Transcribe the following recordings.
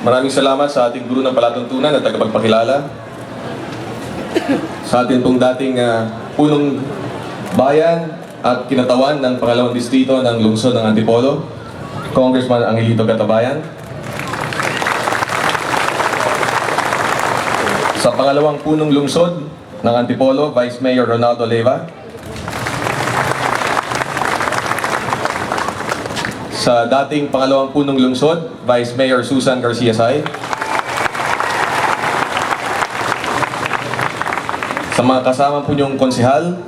maraming salamat sa ating guro ng palatuntunan at tagapagpakilala. Sa ating pong dating ah, punong bayan at kinatawan ng pangalawang distrito ng lungsod ng Antipolo, Congressman Angelito Catabayan. Sa pangalawang punong lungsod ng Antipolo, Vice Mayor Ronaldo Leva. Sa dating pangalawang punong lungsod, Vice Mayor Susan Garcia Say. Sa mga kasama po niyong konsihal,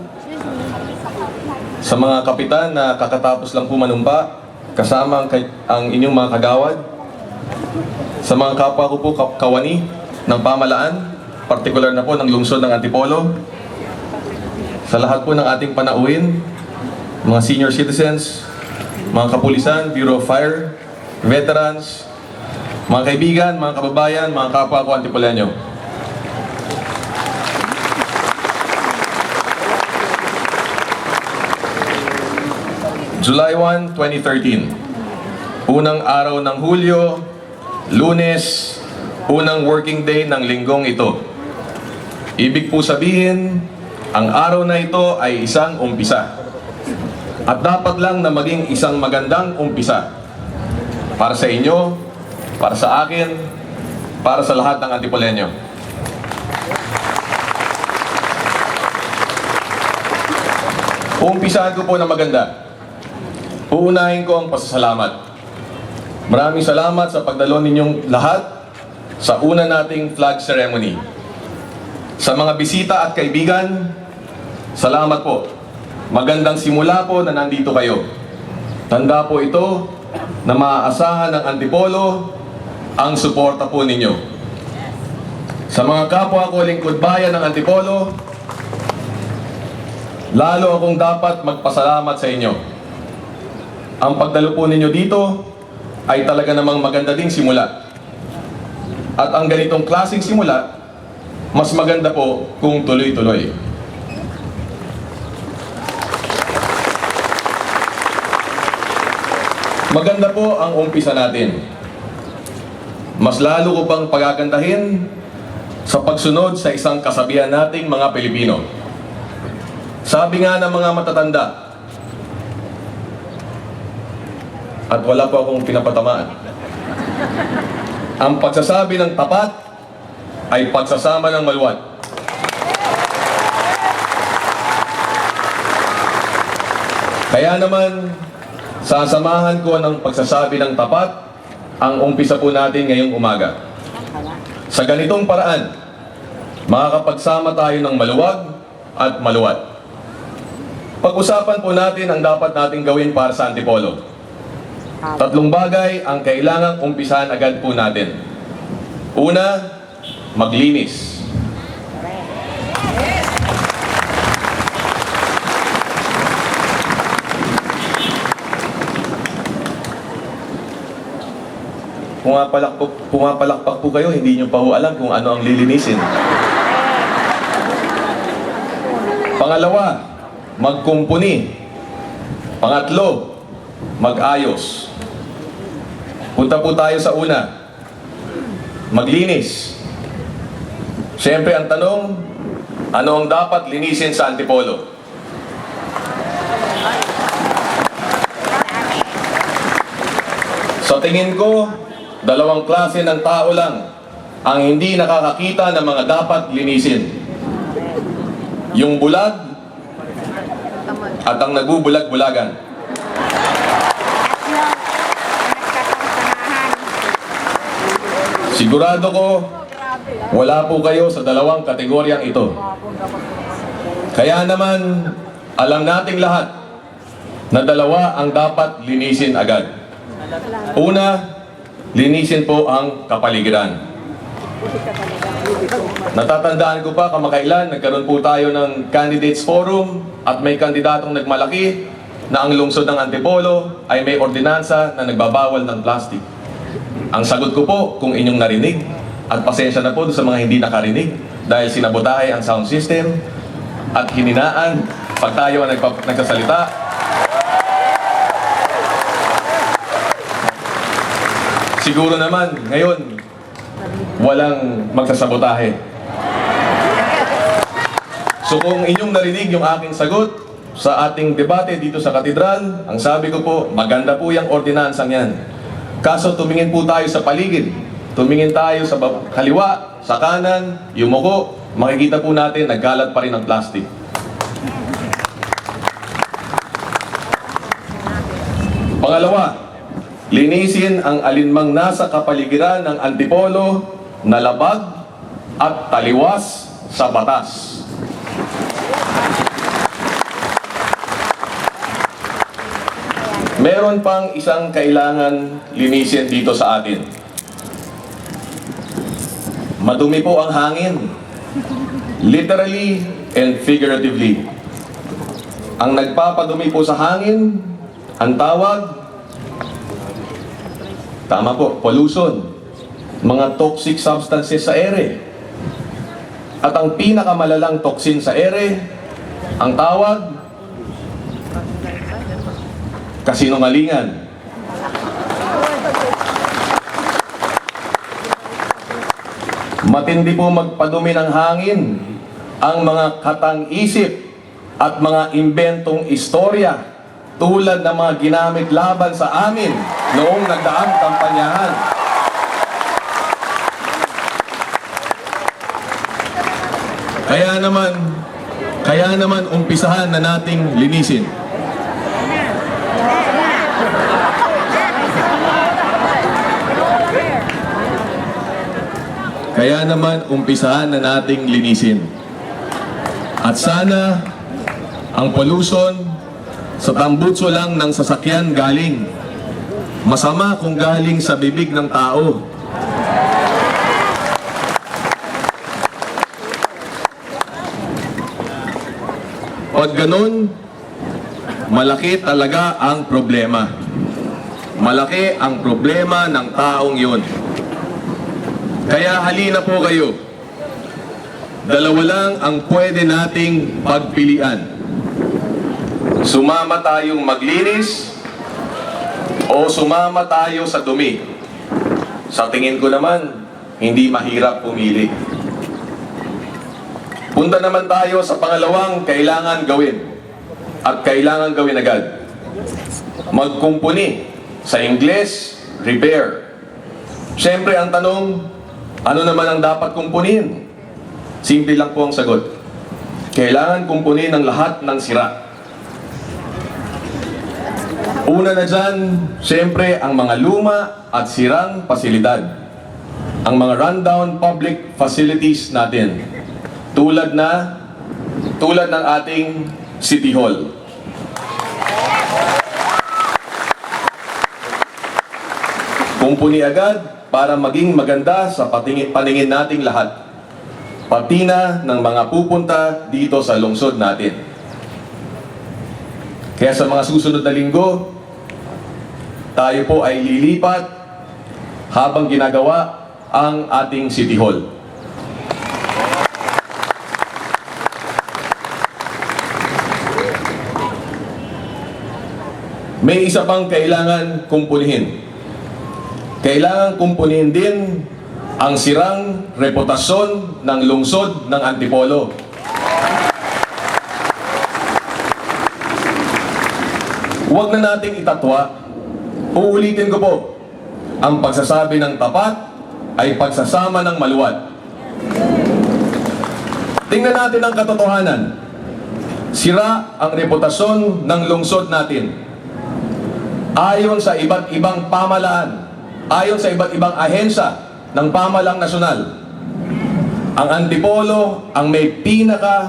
sa mga kapitan na kakatapos lang po manumpa, kasama ang, ang inyong mga kagawad, sa mga kapwa ko po ka- kawani ng pamalaan, partikular na po ng lungsod ng Antipolo, sa lahat po ng ating panauhin, mga senior citizens, mga kapulisan, Bureau of Fire, veterans, mga kaibigan, mga kababayan, mga kapwa ko Antipoleño. July 1, 2013. Unang araw ng Hulyo, Lunes, unang working day ng linggong ito. Ibig po sabihin, ang araw na ito ay isang umpisa. At dapat lang na maging isang magandang umpisa. Para sa inyo, para sa akin, para sa lahat ng Antipoleño. Umpisahan ko po na maganda. Uunahin ko ang pasasalamat. Maraming salamat sa pagdalo ninyong lahat sa una nating flag ceremony. Sa mga bisita at kaibigan, salamat po. Magandang simula po na nandito kayo. Tanda po ito na maaasahan ng Antipolo ang suporta po ninyo. Sa mga kapwa ko lingkod bayan ng Antipolo, lalo akong dapat magpasalamat sa inyo. Ang pagdalo po ninyo dito ay talaga namang maganda ding simula. At ang ganitong klaseng simula, mas maganda po kung tuloy-tuloy. Maganda po ang umpisa natin. Mas lalo ko pang pagagandahin sa pagsunod sa isang kasabihan nating mga Pilipino. Sabi nga ng mga matatanda, at wala po akong pinapatamaan. Ang pagsasabi ng tapat ay pagsasama ng maluwat. Kaya naman, sasamahan ko ng pagsasabi ng tapat ang umpisa po natin ngayong umaga. Sa ganitong paraan, makakapagsama tayo ng maluwag at maluwat. Pag-usapan po natin ang dapat nating gawin para sa Antipolo. Tatlong bagay ang kailangang umpisahan agad po natin. Una, maglinis. Pumapalakpak, pumapalakpak po kayo, hindi nyo pa ho alam kung ano ang lilinisin. Pangalawa, magkumpuni. Pangatlo, mag-ayos. Punta po tayo sa una. Maglinis. Siyempre ang tanong, ano ang dapat linisin sa Antipolo? Sa tingin ko, dalawang klase ng tao lang ang hindi nakakakita ng mga dapat linisin. Yung bulag at ang nagbubulag-bulagan. Sigurado ko, wala po kayo sa dalawang kategoryang ito. Kaya naman, alam nating lahat na dalawa ang dapat linisin agad. Una, linisin po ang kapaligiran. Natatandaan ko pa kamakailan, nagkaroon po tayo ng candidates forum at may kandidatong nagmalaki na ang lungsod ng Antipolo ay may ordinansa na nagbabawal ng plastic. Ang sagot ko po, kung inyong narinig, at pasensya na po sa mga hindi nakarinig dahil sinabotahe ang sound system at hininaan pag tayo ang nagsasalita. Siguro naman ngayon walang magsasabotahe. So kung inyong narinig yung aking sagot sa ating debate dito sa katedral, ang sabi ko po, maganda po yung ordinansang yan. Kaso tumingin po tayo sa paligid. Tumingin tayo sa kaliwa, sa kanan, yumuko, makikita po natin nagkalat pa rin ang plastic. Pangalawa, linisin ang alinmang nasa kapaligiran ng antipolo na labag at taliwas sa batas. Meron pang isang kailangan linisin dito sa atin. Madumi po ang hangin. Literally and figuratively. Ang nagpapadumi po sa hangin, ang tawag, tama po, pollution. Mga toxic substances sa ere. At ang pinakamalalang toxin sa ere, ang tawag, kasinungalingan. Matindi po magpadumi ng hangin ang mga katang-isip at mga imbentong istorya tulad ng mga ginamit laban sa amin noong nagdaang kampanyahan. Kaya naman, kaya naman umpisahan na nating linisin. Kaya naman umpisahan na nating linisin. At sana ang pollution sa tambutso lang ng sasakyan galing. Masama kung galing sa bibig ng tao. Pag ganun, malaki talaga ang problema. Malaki ang problema ng taong yun. Kaya halina po kayo. Dalawa lang ang pwede nating pagpilian. Sumama tayong maglinis o sumama tayo sa dumi. Sa tingin ko naman, hindi mahirap pumili. Punta naman tayo sa pangalawang kailangan gawin at kailangan gawin agad. Magkumpuni. Sa Ingles, repair. Siyempre ang tanong, ano naman ang dapat kumpunin? Simple lang po ang sagot. Kailangan kumpunin ang lahat ng sira. Una na dyan, siyempre ang mga luma at sirang pasilidad. Ang mga rundown public facilities natin. Tulad na, tulad ng ating City Hall. Kumpuni agad para maging maganda sa patingin, paningin nating lahat. Pati na ng mga pupunta dito sa lungsod natin. Kaya sa mga susunod na linggo, tayo po ay lilipat habang ginagawa ang ating City Hall. May isa pang kailangan kumpunihin. Kailangan kumpunihin din ang sirang reputasyon ng lungsod ng Antipolo. Huwag na nating itatwa. Uulitin ko po, ang pagsasabi ng tapat ay pagsasama ng maluwat. Tingnan natin ang katotohanan. Sira ang reputasyon ng lungsod natin. Ayon sa iba't ibang pamalaan, ayon sa iba't ibang ahensya ng pamalang nasyonal, ang Antipolo ang may pinaka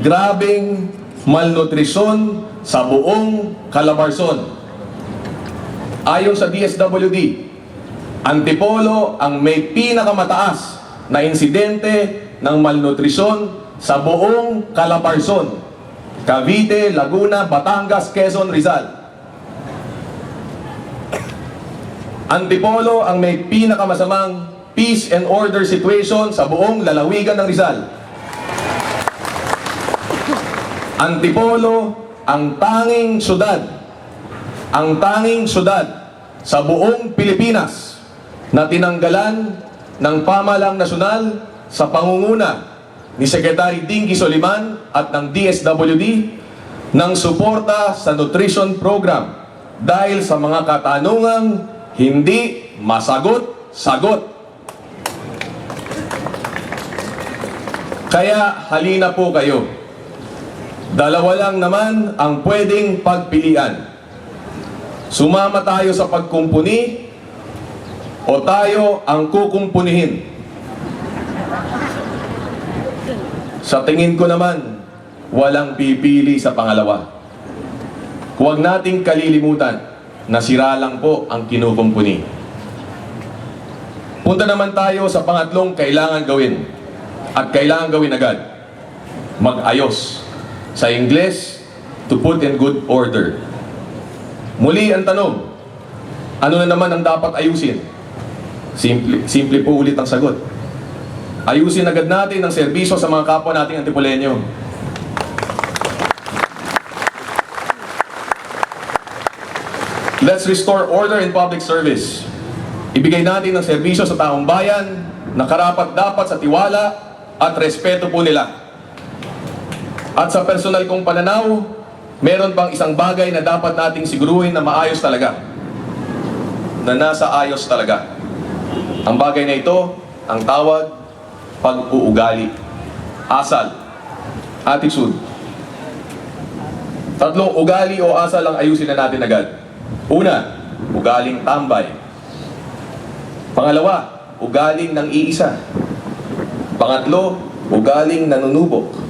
grabing malnutrisyon sa buong Calabarzon. Ayon sa DSWD, Antipolo ang may pinakamataas na insidente ng malnutrisyon sa buong Calabarzon. Cavite, Laguna, Batangas, Quezon, Rizal. Antipolo ang may pinakamasamang peace and order situation sa buong lalawigan ng Rizal. Antipolo ang tanging syudad, ang tanging syudad sa buong Pilipinas na tinanggalan ng pamalang nasyonal sa pangunguna ni Secretary Dinky Soliman at ng DSWD ng suporta sa nutrition program dahil sa mga katanungang hindi masagot-sagot. Kaya halina po kayo. Dalawa lang naman ang pwedeng pagpilian. Sumama tayo sa pagkumpuni o tayo ang kukumpunihin. Sa tingin ko naman, walang pipili sa pangalawa. Huwag nating kalilimutan na sira lang po ang kinukumpuni. Punta naman tayo sa pangatlong kailangan gawin at kailangan gawin agad. Mag-ayos. Sa Ingles, to put in good order. Muli ang tanong, ano na naman ang dapat ayusin? Simple, simple po ulit ang sagot. Ayusin agad natin ang serbisyo sa mga kapwa nating antipolenyo. Let's restore order in public service. Ibigay natin ang serbisyo sa taong bayan na karapat dapat sa tiwala at respeto po nila. At sa personal kong pananaw, meron pang isang bagay na dapat nating siguruhin na maayos talaga. Na nasa ayos talaga. Ang bagay na ito, ang tawag, pag-uugali. Asal. Attitude. Tatlong ugali o asal ang ayusin na natin agad. Una, ugaling tambay. Pangalawa, ugaling ng iisa. Pangatlo, ugaling nanunubok.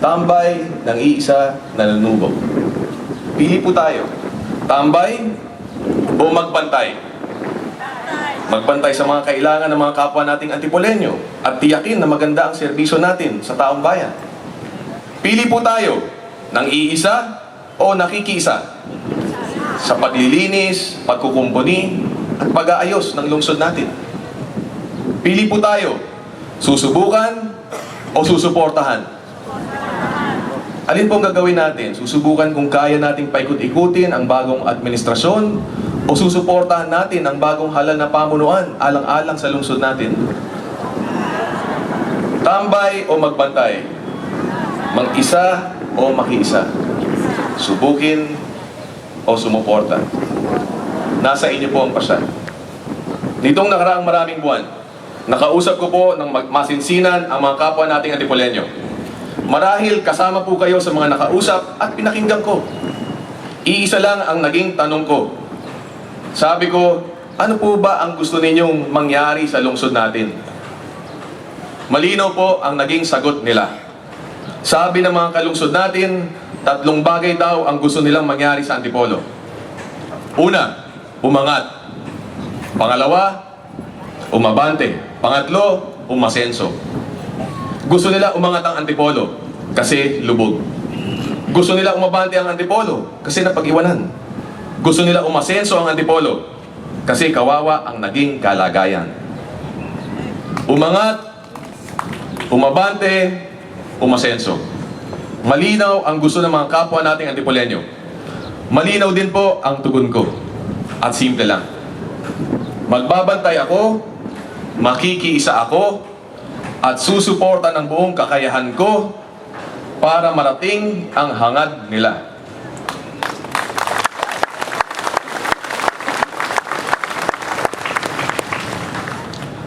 Tambay ng iisa nanunubok. Pili po tayo. Tambay o magbantay? Magbantay sa mga kailangan ng mga kapwa nating antipolenyo at tiyakin na maganda ang serbisyo natin sa taong bayan. Pili po tayo ng iisa o nakikiisa sa paglilinis, pagkukumpuni, at pag-aayos ng lungsod natin. Pili po tayo, susubukan o susuportahan. Alin pong gagawin natin? Susubukan kung kaya nating paikot-ikutin ang bagong administrasyon o susuportahan natin ang bagong halal na pamunuan alang-alang sa lungsod natin? Tambay o magbantay? Mag-isa o makiisa? Subukin o sumuporta? Nasa inyo po ang pasya. Nitong nakaraang maraming buwan, nakausap ko po ng masinsinan ang mga kapwa nating antipolenyo. Marahil kasama po kayo sa mga nakausap at pinakinggan ko. Iisa lang ang naging tanong ko. Sabi ko, ano po ba ang gusto ninyong mangyari sa lungsod natin? Malinaw po ang naging sagot nila. Sabi ng mga kalungsod natin, tatlong bagay daw ang gusto nilang mangyari sa Antipolo. Una, umangat. Pangalawa, umabante. Pangatlo, umasenso. Gusto nila umangat ang Antipolo kasi lubog. Gusto nila umabante ang Antipolo kasi napag-iwanan. Gusto nila umasenso ang Antipolo kasi kawawa ang naging kalagayan. Umangat, umabante, umasenso. Malinaw ang gusto ng mga kapwa nating Antipolenyo. Malinaw din po ang tugon ko. At simple lang. Magbabantay ako, makikiisa ako, at susuporta ng buong kakayahan ko para marating ang hangad nila.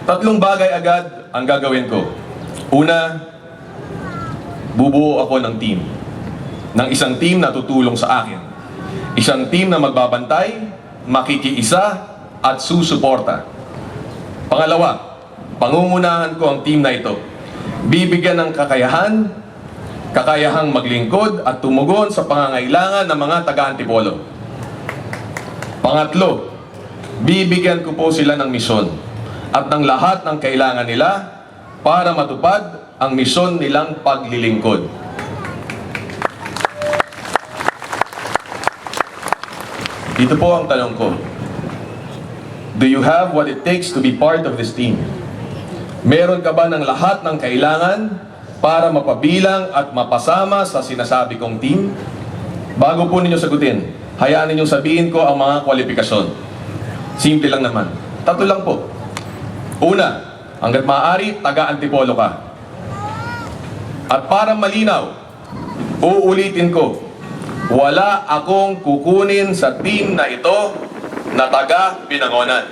Tatlong bagay agad ang gagawin ko. Una, bubuo ako ng team. Ng isang team na tutulong sa akin. Isang team na magbabantay, makikiisa, at susuporta. Pangalawa, pangungunahan ko ang team na ito. Bibigyan ng kakayahan, kakayahang maglingkod at tumugon sa pangangailangan ng mga taga-antipolo. Pangatlo, bibigyan ko po sila ng misyon at ng lahat ng kailangan nila para matupad ang misyon nilang paglilingkod. Dito po ang tanong ko. Do you have what it takes to be part of this team? Meron ka ba ng lahat ng kailangan para mapabilang at mapasama sa sinasabi kong team? Bago po ninyo sagutin, hayaan ninyong sabihin ko ang mga kwalifikasyon. Simple lang naman. Tatlo lang po. Una, hanggat maaari, taga-antipolo ka. At para malinaw, uulitin ko, wala akong kukunin sa team na ito na taga-binangonan.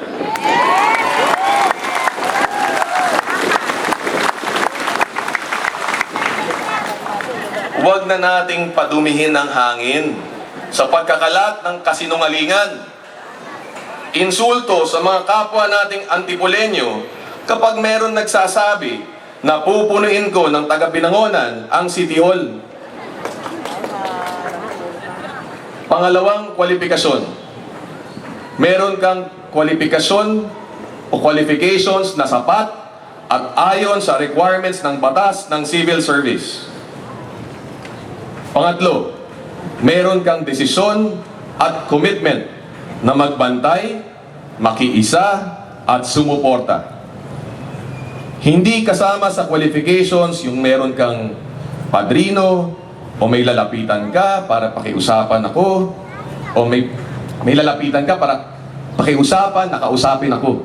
Huwag na nating padumihin ang hangin sa pagkakalat ng kasinungalingan. Insulto sa mga kapwa nating antipolenyo kapag meron nagsasabi na pupunuin ko ng taga-binangonan ang City Hall. Pangalawang kwalifikasyon. Meron kang kwalifikasyon o qualifications na sapat at ayon sa requirements ng batas ng civil service. Pangatlo, meron kang desisyon at commitment na magbantay, makiisa, at sumuporta. Hindi kasama sa qualifications yung meron kang padrino o may lalapitan ka para pakiusapan ako o may may lalapitan ka para pakiusapan, nakausapin ako.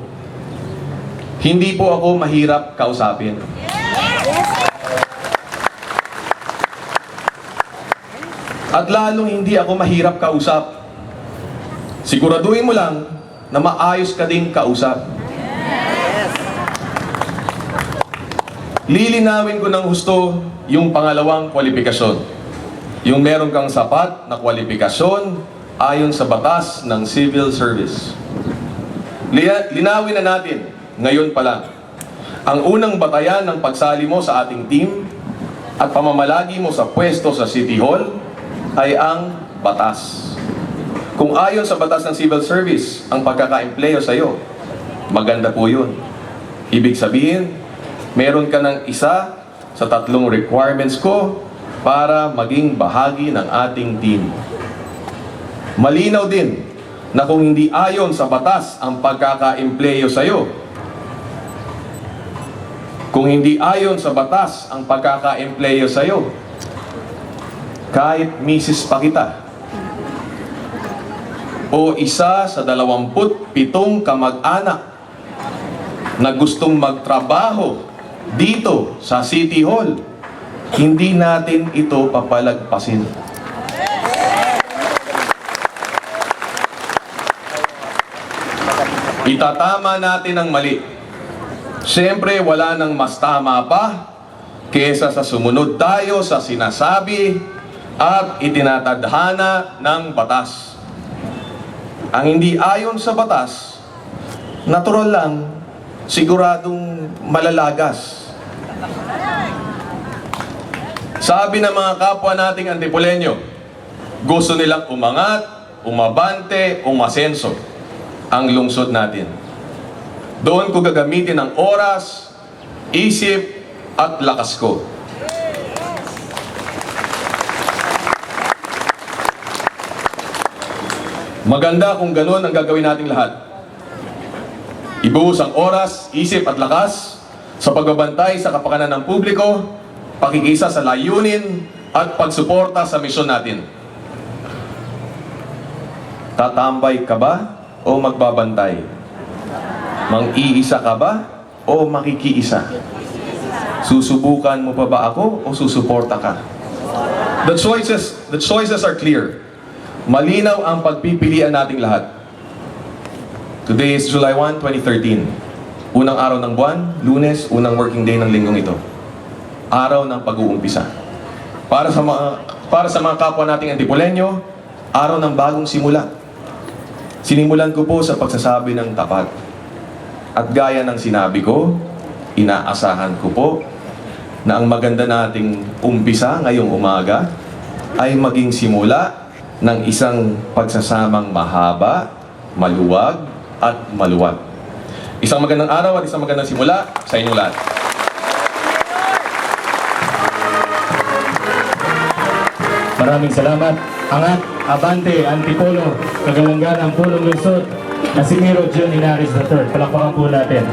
Hindi po ako mahirap kausapin. At lalong hindi ako mahirap kausap. Siguraduhin mo lang na maayos ka ding kausap. Lilinawin ko ng husto yung pangalawang kwalifikasyon. Yung meron kang sapat na kwalifikasyon ayon sa batas ng civil service. Linawin na natin ngayon pa lang. Ang unang batayan ng pagsali mo sa ating team at pamamalagi mo sa pwesto sa City Hall ay ang batas. Kung ayon sa batas ng civil service ang pagkaka-empleyo sa iyo, maganda po yun. Ibig sabihin, meron ka ng isa sa tatlong requirements ko para maging bahagi ng ating team. Malinaw din na kung hindi ayon sa batas ang pagkaka-empleyo sa iyo, kung hindi ayon sa batas ang pagkaka-empleyo sa iyo, kahit misis pa kita, o isa sa dalawamput pitong kamag-anak na gustong magtrabaho dito sa City Hall, hindi natin ito papalagpasin. Itatama natin ang mali. Siyempre, wala nang mas tama pa kesa sa sumunod tayo sa sinasabi at itinatadhana ng batas. Ang hindi ayon sa batas, natural lang, siguradong malalagas. Sabi ng mga kapwa nating antipolenyo, gusto nilang umangat, umabante, umasenso ang lungsod natin. Doon ko gagamitin ang oras, isip, at lakas ko. Maganda kung ganun ang gagawin nating lahat. Ibuhos ang oras, isip at lakas sa pagbabantay sa kapakanan ng publiko, pakikisa sa layunin at pagsuporta sa misyon natin. Tatambay ka ba o magbabantay? Mang-iisa ka ba o makikiisa? Susubukan mo pa ba ako o susuporta ka? The choices, the choices are clear. Malinaw ang pagpipilian nating lahat. Today is July 1, 2013. Unang araw ng buwan, lunes, unang working day ng linggong ito. Araw ng pag-uumpisa. Para sa mga para sa mga kapwa nating Antipolenyo, araw ng bagong simula. Sinimulan ko po sa pagsasabi ng tapat. At gaya ng sinabi ko, inaasahan ko po na ang maganda nating umpisa ngayong umaga ay maging simula ng isang pagsasamang mahaba, maluwag, at maluwag. Isang magandang araw at isang magandang simula sa inyong lahat. Maraming salamat. Angat, Abante, Antipolo, Kagalangan ang Pulong Lungsod na si Miro John Inaris III. Palakpakan po natin.